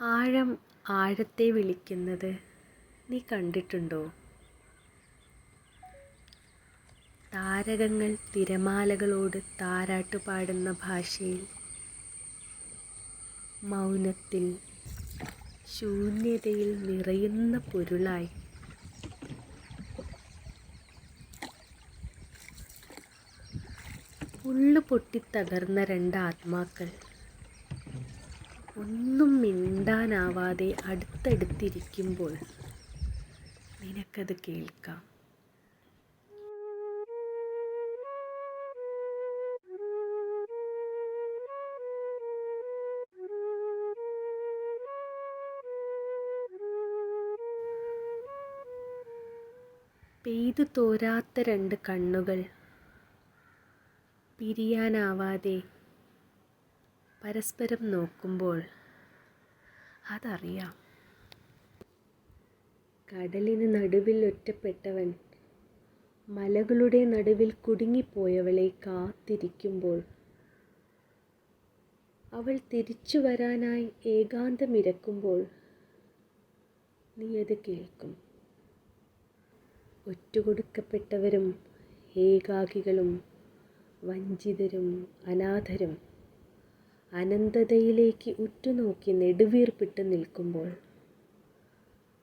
ആഴം ആഴത്തെ വിളിക്കുന്നത് നീ കണ്ടിട്ടുണ്ടോ? താരകങ്ങൾ തിരമാലകളോട് താരാട്ട് പാടുന്ന ഭാഷയിൽ മൗനത്തിൽ ശൂന്യതയിൽ നിറയുന്ന പൊരുളായി. ഉള്ളു പൊട്ടിത്തകർന്ന രണ്ട് ആത്മാക്കൾ ഒന്നും മിണ്ടാനാവാതെ അടുത്തടുത്തിരിക്കുമ്പോൾ നിനക്കത് കേൾക്കാം. പെയ്തു തോരാത്ത രണ്ട് കണ്ണുകൾ പിരിയാനാവാതെ പരസ്പരം നോക്കുമ്പോൾ അതറിയാം. കടലിന് നടുവിൽ ഒറ്റപ്പെട്ടവൻ മലകളുടെ നടുവിൽ കുടുങ്ങിപ്പോയവളെ കാത്തിരിക്കുമ്പോൾ അവൾ തിരിച്ചു വരാനായി ഏകാന്തമിരക്കുമ്പോൾ നീ അത് കേൾക്കും. ഒറ്റുകൊടുക്കപ്പെട്ടവരും ഏകാകികളും വഞ്ചിതരും അനാഥരും അനന്തതയിലേക്ക് ഉറ്റുനോക്കി നെടുവീർപ്പിട്ട് നിൽക്കുമ്പോൾ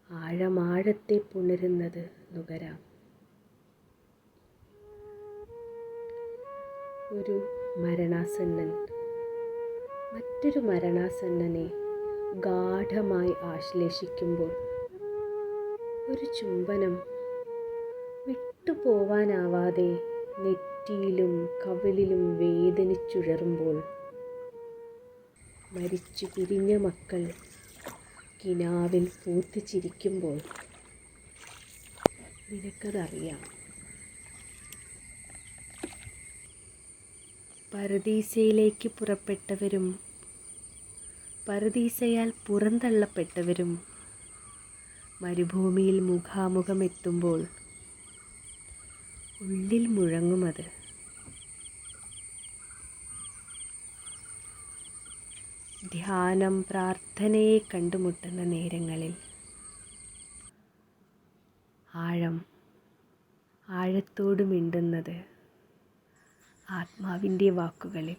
ആഴമാഴത്തെ പുണരുന്നത് നുകരാം. ഒരു മരണാസന്നൻ മറ്റൊരു മരണാസന്നനെ ഗാഠമായി ആശ്ലേഷിക്കുമ്പോൾ ഒരു ചുംബനം വിട്ടുപോവാനാവാതെ നെറ്റിയിലും കവിളിലും വേദനിച്ചുഴറുമ്പോൾ മരിച്ചു പിരിഞ്ഞ മക്കൾ കിനാവിൽ പൂത്തിച്ചിരിക്കുമ്പോൾ നിനക്കതറിയാം. പരദീസയിലേക്ക് പുറപ്പെട്ടവരും പരദീസയാൽ പുറന്തള്ളപ്പെട്ടവരും മരുഭൂമിയിൽ മുഖാമുഖമെത്തുമ്പോൾ ഉള്ളിൽ മുഴങ്ങുമത്. ധ്യാനം പ്രാർത്ഥനയെ കണ്ടുമുട്ടുന്ന നേരങ്ങളിൽ. ആഴം ആഴത്തോട് മിണ്ടുന്നത് ആത്മാവിന്റെ വാക്കുകളിൽ.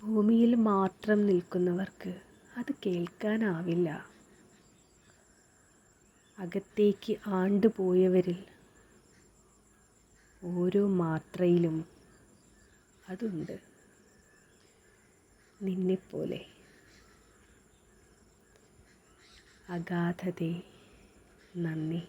ഭൂമിയിൽ മാത്രം നിൽക്കുന്നവർക്ക് അത് കേൾക്കാനാവില്ല. അകത്തേക്ക് ആണ്ടുപോയവരിൽ ഓരോ മാത്രയിലും അതുണ്ട്. നിന്നെപ്പോലെ. അഗാധതേ നന്ദി.